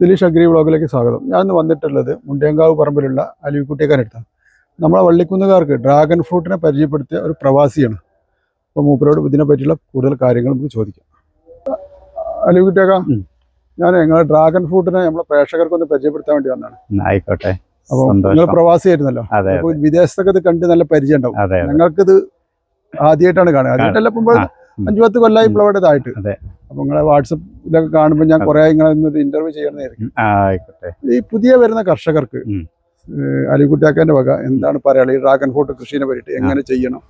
Dileesh agri ബ്ലോഗിലേക്ക് സ്വാഗതം. ഞാൻ ഇന്ന് വന്നിട്ടുള്ളത് മുണ്ടേങ്കാവ് പറമ്പിലുള്ള അലിവിക്കുട്ടിക്കാരടുത്താണ് നമ്മളെ വള്ളിക്കുന്നുകാർക്ക് ഡ്രാഗൺ ഫ്രൂട്ടിനെ പരിചയപ്പെടുത്തിയ ഒരു പ്രവാസിയാണ്. അപ്പോൾ മൂപ്പരോട് ഇതിനെ പറ്റിയുള്ള കൂടുതൽ കാര്യങ്ങൾ നമുക്ക് ചോദിക്കാം. അലിവിക്കുട്ടിയേക്ക ഞാൻ ഞങ്ങൾ ഡ്രാഗൺ ഫ്രൂട്ടിനെ നമ്മളെ പ്രേക്ഷകർക്കൊന്ന് പരിചയപ്പെടുത്താൻ വേണ്ടി വന്നതാണ്. ആയിക്കോട്ടെ. അപ്പോൾ. നിങ്ങൾ പ്രവാസിയായിരുന്നല്ലോ. ആയിരുന്നല്ലോ അപ്പോൾ വിദേശത്തൊക്കെ ഇത് കണ്ട് നല്ല പരിചയം ഉണ്ടാവും ഞങ്ങൾക്കിത് ആദ്യമായിട്ടാണ് കാണുക. ആദ്യമായിട്ടല്ല. അഞ്ചു പത്ത് കൊല്ലായി അതെ. അപ്പോൾ നിങ്ങളെ വാട്സപ്പിലൊക്കെ കാണുമ്പോൾ ഞാൻ കുറെ നിങ്ങളെ ഇന്റർവ്യൂ ചെയ്യണമെന്നായിരിക്കും ആ, ആയിക്കോട്ടെ. ഈ പുതിയ വരുന്ന കർഷകർക്ക് ഉം. അലിക്കുട്ടിയാക്കാന്റെ വക എന്താണ് പറയുക ഈ ഡ്രാഗൺ ഫ്രൂട്ട് കൃഷിനെ പറ്റിയിട്ട് എങ്ങനെ ചെയ്യണം?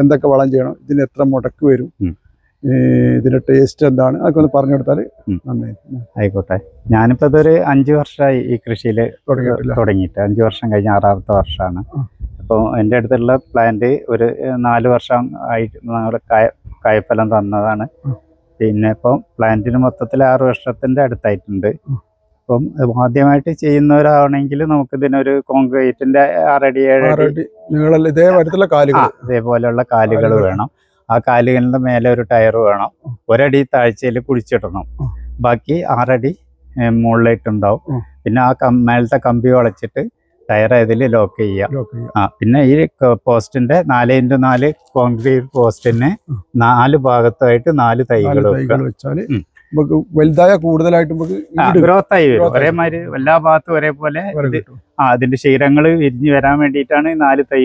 എന്തൊക്കെ വളം ചെയ്യണം? ഇതിന് എത്ര മുടക്ക് വരും. ഇതിന്റെ ടേസ്റ്റ് എന്താണ്? അതൊക്കെ ഒന്ന് പറഞ്ഞു കൊടുത്താൽ. നന്നായി ആയിക്കോട്ടെ. ഞാനിപ്പോ ഇതൊരു അഞ്ചു വർഷമായി ഈ കൃഷിയിൽ തുടങ്ങിയിട്ട് അഞ്ചു വർഷം കഴിഞ്ഞ ആറാമത്തെ വർഷമാണ്. അപ്പോൾ എന്റെ അടുത്തുള്ള പ്ലാന്റ് ഒരു നാല് വർഷം ആയിട്ട് ഞങ്ങൾ കായ കായഫലം തന്നതാണ്. പിന്നെ ഇപ്പം പ്ലാന്റിന് മൊത്തത്തിൽ ആറ് വർഷത്തിന്റെ അടുത്തായിട്ടുണ്ട്. അപ്പം ആദ്യമായിട്ട് ചെയ്യുന്നവരാണെങ്കിൽ നമുക്ക് ഇതിനൊരു കോൺക്രീറ്റിന്റെ ആറടി ഏഴടി കാലുകൾ. ഇതേപോലെയുള്ള കാലുകൾ. വേണം. ആ കാലുകളുടെ മേലെ ഒരു ടയർ വേണം. ഒരടി താഴ്ചയിൽ കുഴിച്ചിടണം. ബാക്കി ആറടി മുകളിലേക്കുണ്ടാവും. പിന്നെ ആ കം മേലത്തെ കമ്പി വളച്ചിട്ട് ടയർ ഇതിൽ ലോക്ക് ചെയ്യുക. ചെയ്യാം ആ പിന്നെ ഈ പോസ്റ്റിന്റെ നാല് ഇന്റു നാല് കോൺക്രീറ്റ് പോസ്റ്റിന് നാല് ഭാഗത്തായിട്ട് നാല് തൈകൾ വെച്ചാൽ നമുക്ക് വലുതായ കൂടുതലായിട്ട് നമുക്ക് ഗ്രോത്ത് ആയി വരും. ഒരേ മാതിരി ഒരേമാതിരി എല്ലാ ഭാഗത്തും ഒരേപോലെ. ആ അതിന്റെ ശീലങ്ങൾ വിരിഞ്ഞു വരാൻ വേണ്ടിയിട്ടാണ് ഈ നാല് തൈ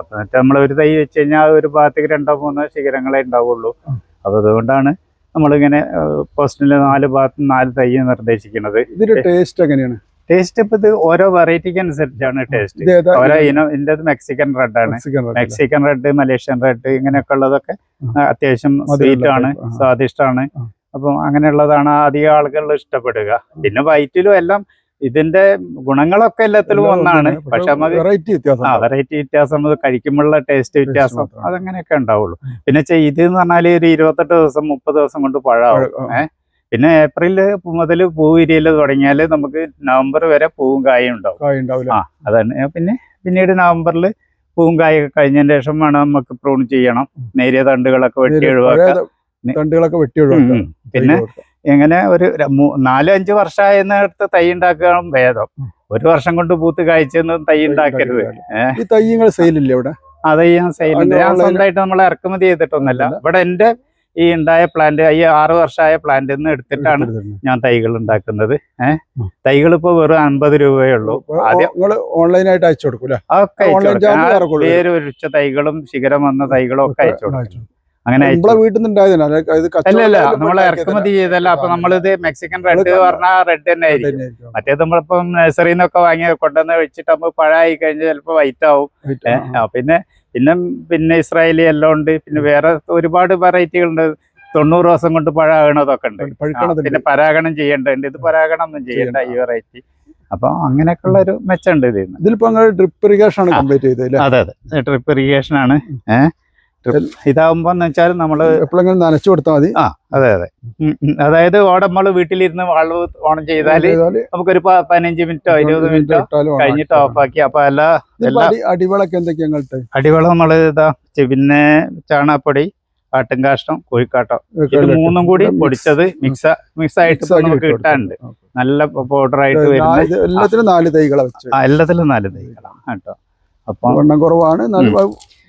അപ്പൊ എന്നിട്ട് നമ്മൾ ഒരു തൈ വെച്ച് കഴിഞ്ഞാൽ ഒരു ഭാഗത്തേക്ക് രണ്ടോ മൂന്നോ ശിഖരങ്ങളെ ഉണ്ടാവുള്ളൂ. അപ്പൊ അതുകൊണ്ടാണ് നമ്മളിങ്ങനെ പോസ്റ്റിന്റെ നാല് ഭാഗത്ത് നാല് തൈ നിർദ്ദേശിക്കുന്നത്. ഇതിന്റെ ടേസ്റ്റ് എങ്ങനെയാണ്? ടേസ്റ്റ് ഇപ്പൊ ഇത് ഓരോ വെറൈറ്റിക്ക് അനുസരിച്ചാണ് ടേസ്റ്റ് ഓരോ ഇനം ഇതിന്റെ മെക്സിക്കൻ റെഡ് ആണ്. മെക്സിക്കൻ റെഡ് മലേഷ്യൻ റെഡ് ഇങ്ങനെയൊക്കെ ഉള്ളതൊക്കെ അത്യാവശ്യം സ്വീറ്റ് ആണ്. സ്വാദിഷ്ടമാണ്. അപ്പം അങ്ങനെയുള്ളതാണ് അധികം ആളുകൾ ഇഷ്ടപ്പെടുക. പിന്നെ വൈറ്റിലും എല്ലാം ഇതിന്റെ ഗുണങ്ങളൊക്കെ എല്ലാത്തിലും എല്ലാം ഒന്നാണ്. പക്ഷെ നമുക്ക് വെറൈറ്റി വ്യത്യാസം. വെറൈറ്റി വ്യത്യാസം കഴിക്കുമ്പോഴുള്ള ടേസ്റ്റ് വ്യത്യാസം അതങ്ങനെയൊക്കെ ഉണ്ടാവുള്ളൂ. പിന്നെ ഇത് എന്ന് പറഞ്ഞാൽ ഒരു ഇരുപത്തെട്ട് ദിവസം മുപ്പത് ദിവസം കൊണ്ട് പഴമാവും. ആ. പിന്നെ ഏപ്രിൽ മുതൽ പൂ വിരിയൽ തുടങ്ങിയാൽ നമുക്ക് നവംബർ വരെ പൂവും കായും ഉണ്ടാവും. ആ അതാണ്. പിന്നെ പിന്നീട് നവംബറിൽ പൂവും കായൊക്കെ കഴിഞ്ഞതിന് ശേഷം വേണം നമുക്ക് പ്രൂൺ ചെയ്യണം. നേരിയ തണ്ടുകളൊക്കെ വെട്ടി ഒഴിവാക്കുക തണ്ടുകളൊക്കെ വെട്ടി പിന്നെ എങ്ങനെ ഒരു നാലോ അഞ്ചു വർഷമായെന്നിടത്ത് തൈ ഉണ്ടാക്കുകയാണ് ഭേദം. ഒരു വർഷം കൊണ്ട് പൂത്ത് കായ്ച്ചൊന്നും തൈ ഉണ്ടാക്കരുത്. തയ്യങ്ങൾ ഈ സെയിലില്ലേ ഇവിടെ? അതെ ഞാൻ സെയിലുണ്ട് ഞാൻ സ്വന്തമായിട്ട് നമ്മൾ ഇറക്കുമതി ചെയ്തിട്ടൊന്നുമല്ല. ഇവിടെ എന്റെ ഈ ഉണ്ടായ പ്ലാന്റ് ഈ ആറു വർഷമായ പ്ലാന്റിൽ നിന്ന് എടുത്തിട്ടാണ് ഞാൻ തൈകൾ ഉണ്ടാക്കുന്നത്. ഏഹ് തൈകൾ ഇപ്പൊ വെറും അൻപത് രൂപയേ ഉള്ളൂ. ആദ്യം ഓൺലൈനായിട്ട് അയച്ചു കൊടുക്കൂല ഒക്കെ പേര് ഒഴിച്ച തൈകളും ശിഖരം വന്ന തൈകളും ഒക്കെ അയച്ചു കൊടുക്കും. അങ്ങനെ നമ്മളെ വീട്ടിൽ നിന്ന് നമ്മൾ. ഇറക്കുമതി ചെയ്തല്ല അപ്പൊ നമ്മളിത് മെക്സിക്കൻ റെഡ് എന്ന് പറഞ്ഞാൽ റെഡ് തന്നെ ആയിരിക്കും. മറ്റേത് നമ്മളിപ്പം നഴ്സറിയിൽ നിന്നൊക്കെ വാങ്ങി കൊണ്ടുവന്ന് വെച്ചിട്ടാകുമ്പോൾ പഴമായി കഴിഞ്ഞാൽ ചിലപ്പോൾ വൈറ്റ് ആവും. പിന്നെ പിന്നെ പിന്നെ ഇസ്രായേലി എല്ലാം ഉണ്ട്. പിന്നെ വേറെ ഒരുപാട് വെറൈറ്റികൾ ഉണ്ട്. തൊണ്ണൂറ് ദിവസം കൊണ്ട് പഴാകണതൊക്കെ ഉണ്ട്. പിന്നെ പരാഗണം ചെയ്യേണ്ടതുണ്ട് ഇത് പരാഗണം ഒന്നും ചെയ്യണ്ട. ഈ. വെറൈറ്റി അപ്പൊ അങ്ങനെയൊക്കെ ഉള്ള ഒരു മെച്ചമുണ്ട് ഇതിൽ ഇതിലിപ്പോ ഡ്രിപ്പ് ഇറിഗേഷൻ ആണ് കംപ്ലീറ്റ് ചെയ്തത് അതെ അതെ. ഡ്രിപ്പ് ഇറിഗേഷൻ ആണ്. ഏഹ് ഇതാവുമ്പോ എന്ന് വെച്ചാൽ നമ്മൾ എപ്പോഴെങ്കിലും നനച്ചു കൊടുത്താൽ മതി. ആ അതെ അതെ. അതായത് ഓടെ നമ്മൾ വീട്ടിലിരുന്ന് വാൾവ് ഓൺ ചെയ്താൽ നമുക്കൊരു പതിനഞ്ച് മിനിറ്റോ ഇരുപത് മിനിറ്റോ കഴിഞ്ഞിട്ട് ഓഫ് ഓഫാക്കി. അപ്പൊ എല്ലാ അടിവളൊക്കെ എന്തൊക്കെയാ അടിവളം നമ്മൾ ഇതാ പിന്നെ ചാണകപ്പൊടി ആട്ടുംകാഷ്ടം കോഴിക്കാട്ടം. ഇത് മൂന്നും കൂടി പൊടിച്ചത് മിക്സ മിക്സ് ആയിട്ട് നമുക്ക് കിട്ടാനുണ്ട്. നല്ല പൗഡർ ആയിട്ട് വരുന്നത് നാല് എല്ലാത്തിലും നാല് തൈകളാണ് കേട്ടോ. അപ്പൊ എണ്ണം കുറവാണ്.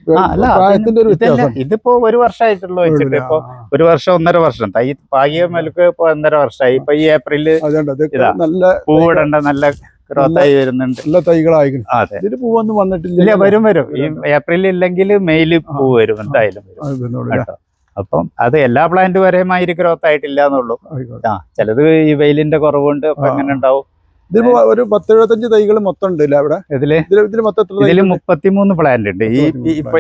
പ്രായത്തിന്റെ ഒരു വ്യത്യാസം. ഇതിപ്പോ ഒരു വർഷമായിട്ടുള്ളൂ വെച്ചിട്ട്. ഇപ്പൊ ഒരു വർഷം ഒന്നര വർഷം. തൈ പാകിയ മെലുക്ക് ഇപ്പൊ ഒന്നര വർഷമായി ഇപ്പൊ ഈ ഏപ്രിലിൽ അതുകൊണ്ട് നല്ല പൂവിടണ്ട നല്ല ഗ്രോത്ത് ആയി വരുന്നുണ്ട്. നല്ല തൈകളായിരിക്കും അതെ. ഇതിന് പൂവൊന്നും വന്നിട്ടില്ല. ഇല്ല വരും വരും. ഈ ഏപ്രിലിൽ ഇല്ലെങ്കിൽ മെയിൽ പൂ വരും എന്തായാലും വരും. അപ്പം അത് എല്ലാ പ്ലാന്റ് വരെയുമാതിരി ഗ്രോത്ത് ആയിട്ടില്ല എന്നുള്ളൂ. ആ ചിലത് ഈ വെയിലിന്റെ കുറവുണ്ട് അപ്പൊ എങ്ങനെ അങ്ങനെ ഉണ്ടാവും. ഇതിപ്പോ ഒരു പത്തെഴുപത്തഞ്ച് തൈകൾ മൊത്തം ഉണ്ട് അവിടെ? ഇതിൽ ഇതിൽ മൊത്തം? മുപ്പത്തിമൂന്ന് പ്ലാന്റ് ഉണ്ട്. ഈ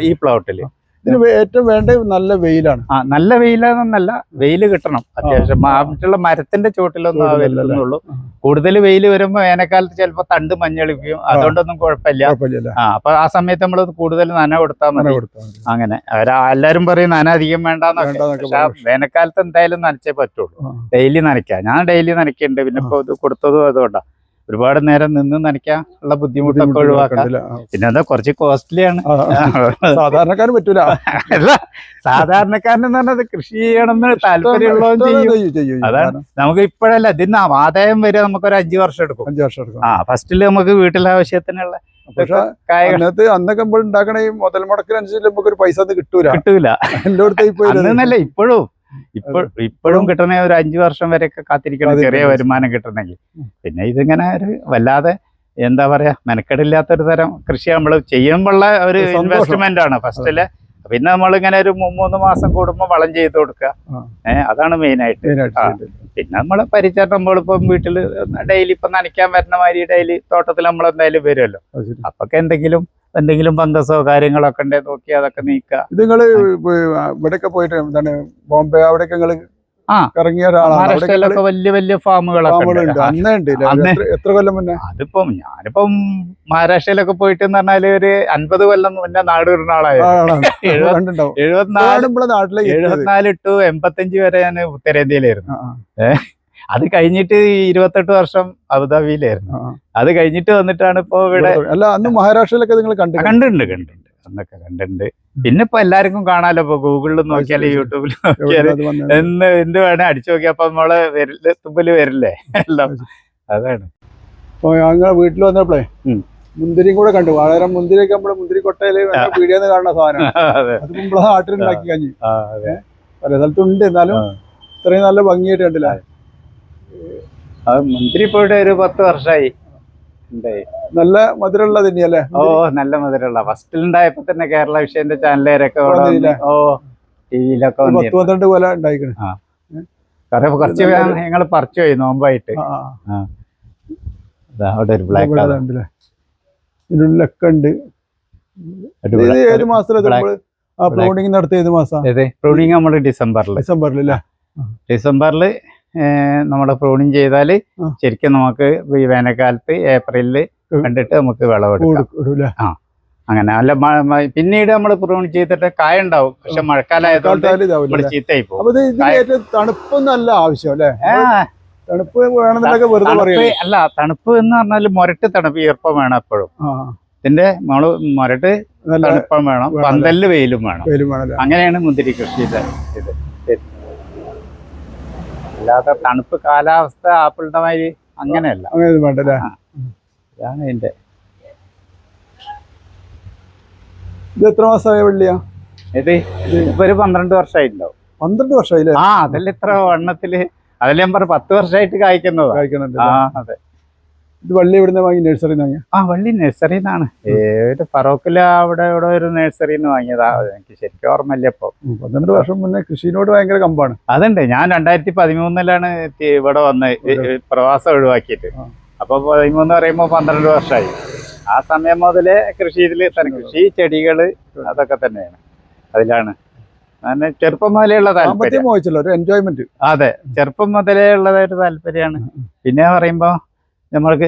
ഈ- പ്ലോട്ടിൽ ഇതിന് ഏറ്റവും വേണ്ട നല്ല വെയിലാണ്. ആ നല്ല വെയിലാണെന്നല്ല വെയിൽ കിട്ടണം. അത്യാവശ്യം. മറ്റുള്ള മരത്തിന്റെ ചുവട്ടിലൊന്നും ആ ചോട്ടിലല്ല, വരുന്നുള്ളൂ ആ. കൂടുതൽ വെയിൽ വരുമ്പോ വേനൽക്കാലത്ത് ചിലപ്പോ തണ്ട് മഞ്ഞളിപ്പിക്കും. അതുകൊണ്ടൊന്നും കുഴപ്പമില്ല. ആ അപ്പൊ ആ സമയത്ത് നമ്മൾ കൂടുതൽ നന കൊടുത്താൽ മതി. അങ്ങനെ. എല്ലാരും പറയും നന അധികം വേണ്ടെന്നൊക്കെ. വേനൽക്കാലത്ത് എന്തായാലും നനച്ചേ പറ്റുള്ളൂ. ഡെയിലി നനയ്ക്കാം. ഞാൻ ഡെയിലി നനയ്ക്കുന്നുണ്ട് പിന്നെ ഇപ്പൊ ഇത് കൊടുത്തതും അതുകൊണ്ടാ. ഒരുപാട് നേരം നിന്ന് നനയ്ക്കാൻ ഉള്ള ബുദ്ധിമുട്ടൊക്കെ ഒഴിവാക്കാം. പിന്നെ എന്താ കുറച്ച് കോസ്റ്റ്ലിയാണ്. ആ, സാധാരണക്കാരന് പറ്റൂല. അല്ല സാധാരണക്കാരൻ എന്ന് പറഞ്ഞത് കൃഷി ചെയ്യണമെന്ന് താല്പര്യമുള്ളവൻ ചെയ്യും. അതാണ്. നമുക്ക് ഇപ്പോഴല്ല ഇതിന് ആദായം വരെ നമുക്ക് ഒരു അഞ്ചു വർഷം എടുക്കും. അഞ്ചു വർഷം എടുക്കും. ആ ഫസ്റ്റിൽ നമുക്ക് വീട്ടിലെ ആവശ്യത്തിനുള്ള പക്ഷെ അന്നത്തെ അന്നൊക്കെ നമ്മൾ ഉണ്ടാക്കണ മുതൽ മുടക്കിനനുസരിച്ച് നമുക്ക് ഒരു പൈസ കിട്ടൂല. കിട്ടൂല. എല്ലായിടത്തും പോയി ഇപ്പോഴും. ഇപ്പോൾ ഇപ്പോഴും കിട്ടണ ഒരു അഞ്ചു വർഷം വരെയൊക്കെ കാത്തിരിക്കണം ചെറിയ വരുമാനം കിട്ടണമെങ്കിൽ. പിന്നെ ഇതിങ്ങനെ ഒരു വല്ലാതെ എന്താ പറയാ മെനക്കെടില്ലാത്തൊരു തരം കൃഷി നമ്മൾ ചെയ്യുമ്പോഴുള്ള ഒരു ഒരു. ഇൻവെസ്റ്റ്മെന്റ് ആണ് ഫസ്റ്റിൽ പിന്നെ നമ്മളിങ്ങനെ ഒരു മൂ- മൂന്ന് മാസം കൂടുമ്പോൾ വളം ചെയ്ത് കൊടുക്കുക. ഏഹ് അതാണ് മെയിൻ ആയിട്ട്. പിന്നെ നമ്മൾ പരിചരണം നമ്മളിപ്പം വീട്ടിൽ ഡെയിലി ഇപ്പൊ നനയ്ക്കാൻ വരുന്ന മാതിരി ഡെയിലി തോട്ടത്തിൽ നമ്മൾ എന്തായാലും വരുമല്ലോ അപ്പൊക്കെ എന്തെങ്കിലും എന്തെങ്കിലും ഫംഗസോ കാര്യങ്ങളൊക്കെ ഉണ്ടെങ്കിൽ നോക്കി അതൊക്കെ നീക്കുക. ഇത് നിങ്ങൾ ഇവിടെയൊക്കെ പോയിട്ട് എന്താണ് ബോംബെ അവിടെയൊക്കെ നിങ്ങൾ ആ. ഇറങ്ങിയ ഒരാളാണ്? വലിയ വലിയ ഫാമുകളൊക്കെ. എത്ര- കൊല്ലം മുന്നേ? അതിപ്പം ഞാനിപ്പം മഹാരാഷ്ട്രയിലൊക്കെ പോയിട്ട് എന്ന് പറഞ്ഞാൽ ഒരു അൻപത് കൊല്ലം മുന്നേ നാട് വരുന്ന ആളായിരുന്നു എഴുപത്തിനാല്. എഴുപത്തിനാല് ടു എൺപത്തഞ്ച് വരെ ഞാൻ ഉത്തരേന്ത്യയിലായിരുന്നു. ആ, അത് കഴിഞ്ഞിട്ട് ഇരുപത്തെട്ട് വർഷം അബുദാബിയിലായിരുന്നു. അത് കഴിഞ്ഞിട്ട് വന്നിട്ടാണ് ഇപ്പൊ ഇവിടെ അല്ല അന്ന് മഹാരാഷ്ട്രയിലൊക്കെ നിങ്ങൾ കണ്ടു കണ്ടിട്ടുണ്ട് കണ്ടിട്ടുണ്ട്. അന്നൊക്കെ കണ്ടിട്ടുണ്ട്. പിന്നെ ഇപ്പൊ എല്ലാവർക്കും കാണാലോ ഇപ്പൊ ഗൂഗിളിൽ നോക്കിയാൽ ശരി. യൂട്യൂബിൽ നോക്കിയാലും. എന്ന് എന്ത് വേണേ അടിച്ചു നോക്കിയപ്പോ നമ്മളെ വരില്ല തുമ്പൽ വരില്ലേ എല്ലാം. അതാണ്. അപ്പൊ ഞങ്ങൾ വീട്ടിൽ വന്നപ്പോഴേ. മുന്തിരിയും കൂടെ കണ്ടു. വളരെ മുന്തിരിയൊക്കെ നമ്മൾ മുന്തിരി കൊട്ടയിൽ പീടിയെന്ന് കാണുന്ന സാധനം അതെ. നമ്മളെ ഉണ്ടാക്കി കഴിഞ്ഞു. അതെ. പല സ്ഥലത്തുണ്ട് എന്നാലും ഇത്രയും നല്ല ഭംഗിയായിട്ട് കണ്ടില്ല. അത് മുന്തിരി പോയിട്ട് ഒരു പത്ത് വർഷമായി എന്തായി നല്ല മധുരമുള്ള തന്നെയല്ലേ? ഓ നല്ല മധുരമുള്ള. ഫസ്റ്റിൽ ഉണ്ടായപ്പോ തന്നെ കേരള വിഷയന്റെ ചാനലുകാരൊക്കെ? ഓ ടിവിയിലൊക്കെ ഒരു പത്ത് വന്നിരുന്നു. പന്ത്രണ്ട് കൊല ഉണ്ടായിക്കണ്. കുറെ കുറച്ച് ഞങ്ങൾ പറിച്ചു പോയി നോമ്പായിട്ട്. അവിടെ ഒരു ബ്ലാക്ക് കണ്ടില്ലേ? ഇതിനുള്ളിലൊക്കെ ഉണ്ട്. ഇത് ഇത് ഏത് മാസത്തിലാണ് black- നമ്മൾ? ആ പ്രൂണിങ് നടത്തിയ ഏത് മാസം? പ്രൂണിങ് നമ്മൾ ഡിസംബറിൽ ഡിസംബറിൽ അല്ലേ? ഡിസംബറിൽ നമ്മൾ പ്രൂണിങ് ചെയ്താൽ. ശരിക്കും നമുക്ക് ഈ വേനൽക്കാലത്ത് ഏപ്രിലിൽ കണ്ടിട്ട് നമുക്ക് വിളവെടുക്കാം. ആ അങ്ങനെ. അല്ല പിന്നീട് നമ്മൾ പ്രൂൺ ചെയ്തിട്ട് കായ ഉണ്ടാവും പക്ഷെ മഴക്കാലമായതുകൊണ്ട്? ചീത്തയായി പോകും അപ്പൊ ഇത് ഇതിന് ഏറ്റവും തണുപ്പൊന്നും അല്ല ആവശ്യം അല്ലേ തണുപ്പ് വേണമെന്നൊക്കെ വെറുതെ അല്ല തണുപ്പ് എന്ന് പറഞ്ഞാൽ മുരട്ട് തണുപ്പ് ഈർപ്പം വേണം എപ്പോഴും. ഇതിന്റെ നമ്മൾ മുരട്ട് തണുപ്പം വേണം പന്തലിൽ വെയിലും വേണം. അങ്ങനെയാണ് മുന്തിരി കൃഷി ഇത് അല്ലാതെ തണുപ്പ് കാലാവസ്ഥ ആപ്പിളിന്റെ മാതിരി അങ്ങനെയല്ല. വേണ്ടല്ലേ ഇതാണ് ഇതിന്റെ. ഇത് എത്ര മാസമായ വെള്ളിയാ? ഇത് ഇപ്പൊ ഒരു പന്ത്രണ്ട് വർഷമായിട്ടുണ്ടാവും. പന്ത്രണ്ട് വർഷമായില്ലേ? ആ അതിൽ ഇത്ര വണ്ണത്തിൽ അതിൽ ഞാൻ പറഞ്ഞു പത്ത് വർഷമായിട്ട് കായ്ക്കുന്നതാ. കായ്ക്കുന്നുണ്ട് ആ അതെ. ഇത് വള്ളി നിന്ന് വാങ്ങി നഴ്സറി വാങ്ങിയ? ആ വള്ളി നഴ്സറിന്നാണ് ഏത് ഫറോക്കിൽ അവിടെ ഇവിടെ ഒരു നഴ്സറിന്ന് വാങ്ങിയതാ. എനിക്ക് ശരിക്കും ഓർമ്മയില്ല ഇപ്പൊ. പന്ത്രണ്ട് വർഷം മുന്നേ കൃഷിനോട് ഭയങ്കര കമ്പാണ്. അതുണ്ട്. ഞാൻ രണ്ടായിരത്തി പതിമൂന്നിലാണ് ഇവിടെ വന്ന് പ്രവാസം ഒഴിവാക്കിയിട്ട്. അപ്പൊ പതിമൂന്ന് പറയുമ്പോ പന്ത്രണ്ട് വർഷമായി ആ സമയം മുതലേ കൃഷിയിൽ തന്നെ കൃഷി ചെടികൾ അതൊക്കെ തന്നെയാണ്. അതിലാണ്. അങ്ങനെ ചെറുപ്പം മുതലേ ഉള്ള താല്പര്യം. അതെ. ചെറുപ്പം മുതലേ ഉള്ളതായിട്ട് താല്പര്യമാണ്. പിന്നെ പറയുമ്പോ നമ്മൾക്ക്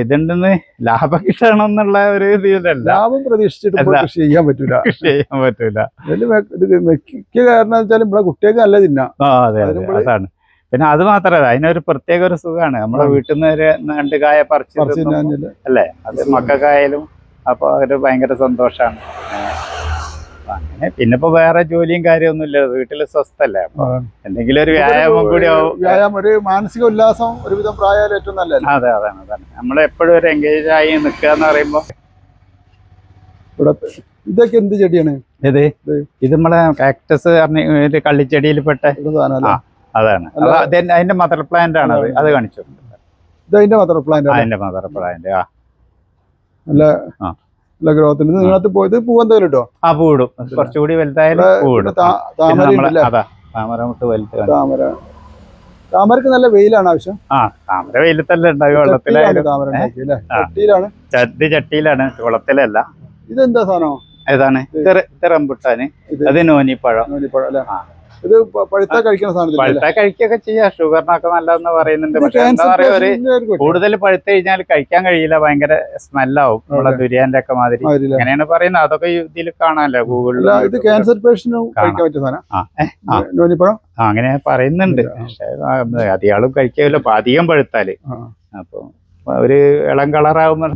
ഇതുണ്ടെന്ന് ലാഭം കിട്ടണമെന്നുള്ള ഒരു ഇതിലല്ല. ലാഭം പ്രതീക്ഷിച്ചിട്ട് കൃഷി ചെയ്യാൻ പറ്റൂല. കൃഷി ചെയ്യാൻ പറ്റൂല. ഇതിൽ മെ- ഇത് മെക്കിക്ക് കാരണം വെച്ചാൽ നമ്മളെ കുട്ടികൾക്ക് നല്ല തിന്നാ. അതെ അതാണ്. പിന്നെ അത് മാത്രല്ല അതിനൊരു പ്രത്യേക ഒരു സുഖമാണ് നമ്മളെ. വീട്ടിൽ നിന്ന് ഒരു രണ്ട് കായ പറിച്ച്. അല്ലേ? അത് മക്കൾക്കായാലും അപ്പൊ ഒരു ഭയങ്കര സന്തോഷാണ്. അങ്ങനെ പിന്നെ ഇപ്പൊ വേറെ ജോലിയും കാര്യമൊന്നും ഇല്ല വീട്ടിൽ സ്വസ്ഥല്ലേ. എന്തെങ്കിലും ഒരു വ്യായാമം കൂടി വ്യായാമം ഒരു മാനസിക ഉല്ലാസം ഒരുവിധം പ്രായം ഏറ്റവും നല്ലത് അതെ അതെ അതാണ് നമ്മൾ എപ്പോഴും ഒരു എൻഗേജ് ആയി നിൽക്കുക എന്ന് പറയുമ്പോ ഇവിടെ ഇതൊക്കെ എന്ത് ചെടിയാണ്? ഇത് ഇത് നമ്മളെ കാക്ടസ് പറഞ്ഞ കള്ളിച്ചെടിയിൽ പെട്ട അതാണ്. അതിന്റെ- മദർ പ്ലാന്റ് ആണ് അത്. അത് കാണിച്ചു ഇത് അതിന്റെ മദർ പ്ലാന്റ് അതിന്റെ മദർ പ്ലാന്റ് ആ. നല്ല നല്ല ഗ്രോത്തിൽ നിങ്ങളത്ത് പോയത് പോയത് പൂവെന്തെങ്കിലും ഇട്ടോ ആ പൂടും കുറച്ചുകൂടി വലുതായാലും പൂടും താമര പിന്നെ നമ്മളെ ഉണ്ടല്ലേ അതാ താമര മുട്ട് വലുത് താമര. താമരക്ക് നല്ല വെയിലാണ് ആവശ്യം? ആ താമര വെയിലത്തല്ല ഉണ്ടാവും ചട്ടിയിലാണ് വെള്ളത്തിലായാലും. താമര. ചട്ടിയിലാണ്. ചട്ടി ചട്ടിയിലാണ് കുളത്തിലല്ല ഇതെന്താ സാധനം? ഏതാണ്? റംബുട്ടാന് അത് നോനിപ്പഴം. നോനിപ്പഴം അല്ലേ? ആ. ഇത് പഴുത്ത കഴിക്കുന്ന സാധനം പഴുത്ത കഴിക്കൊക്കെ ചെയ്യാം. ഷുഗറിനൊക്കെ നല്ലതെന്ന് പറയുന്നുണ്ട്. പക്ഷെ എന്താ ക്യാൻസർ പറയാ ഒരു കൂടുതൽ പഴുത്ത് കഴിഞ്ഞാൽ കഴിക്കാൻ കഴിയില്ല. ഭയങ്കര സ്മെല്ലാവും. നമ്മളെ. ദുരിയാന്റെ ഒക്കെ മാതിരി. അങ്ങനെയാണ് പറയുന്നത്. അതൊക്കെ ഇതിൽ കാണാമല്ലോ ഗൂഗിളിൽ ഇത് ക്യാൻസർ പേഷ്യന്റിന് കഴിക്കാൻ പറ്റിയ സാധനം? അങ്ങനെ പറയുന്നുണ്ട്. പക്ഷെ അധികം കഴിക്കില്ല അധികം പഴുത്താൽ. അപ്പൊ ഒരു ഇളം കളറാകുമ്പോൾ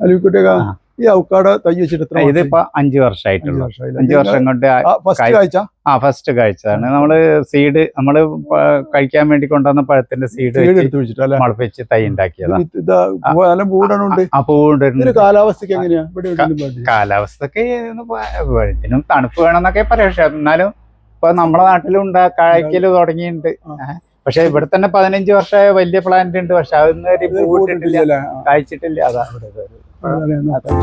അലുക്കുട്ടിയൊക്കെ. ഈ അവക്കാട് തൈ വെച്ചിട്ട് എത്ര? ഇതിപ്പോ അഞ്ചു വർഷമായിട്ടുള്ളൂ അഞ്ചു വർഷം കൊണ്ട് ആ- ഫസ്റ്റ് കായ്- കാഴ്ച? ആ ഫസ്റ്റ് കഴിച്ചതാണ് നമ്മൾ സീഡ് നമ്മൾ കഴിക്കാൻ വേണ്ടി കൊണ്ടുവന്ന പഴത്തിന്റെ സീഡ് മുളപ്പിച്ച് തൈ ഉണ്ടാക്കിയതാണ് കാലാവസ്ഥക്ക് എങ്ങനെയാ? കാലാവസ്ഥക്ക് ഇതിനും തണുപ്പ് വേണമെന്നൊക്കെ പറയാം. പക്ഷെ എന്നാലും ഇപ്പൊ നമ്മളെ നാട്ടിലും ഉണ്ടാ കായ്ക്കൽ തുടങ്ങിയിട്ടുണ്ട്. പക്ഷെ ഇവിടെ തന്നെ പതിനഞ്ച് വർഷമായ വലിയ പ്ലാന്റ് ഉണ്ട് പക്ഷെ അതൊന്നും പൂവിട്ടിട്ടില്ല. കായ്ച്ചിട്ടില്ല അതാ നോക്കാൻ.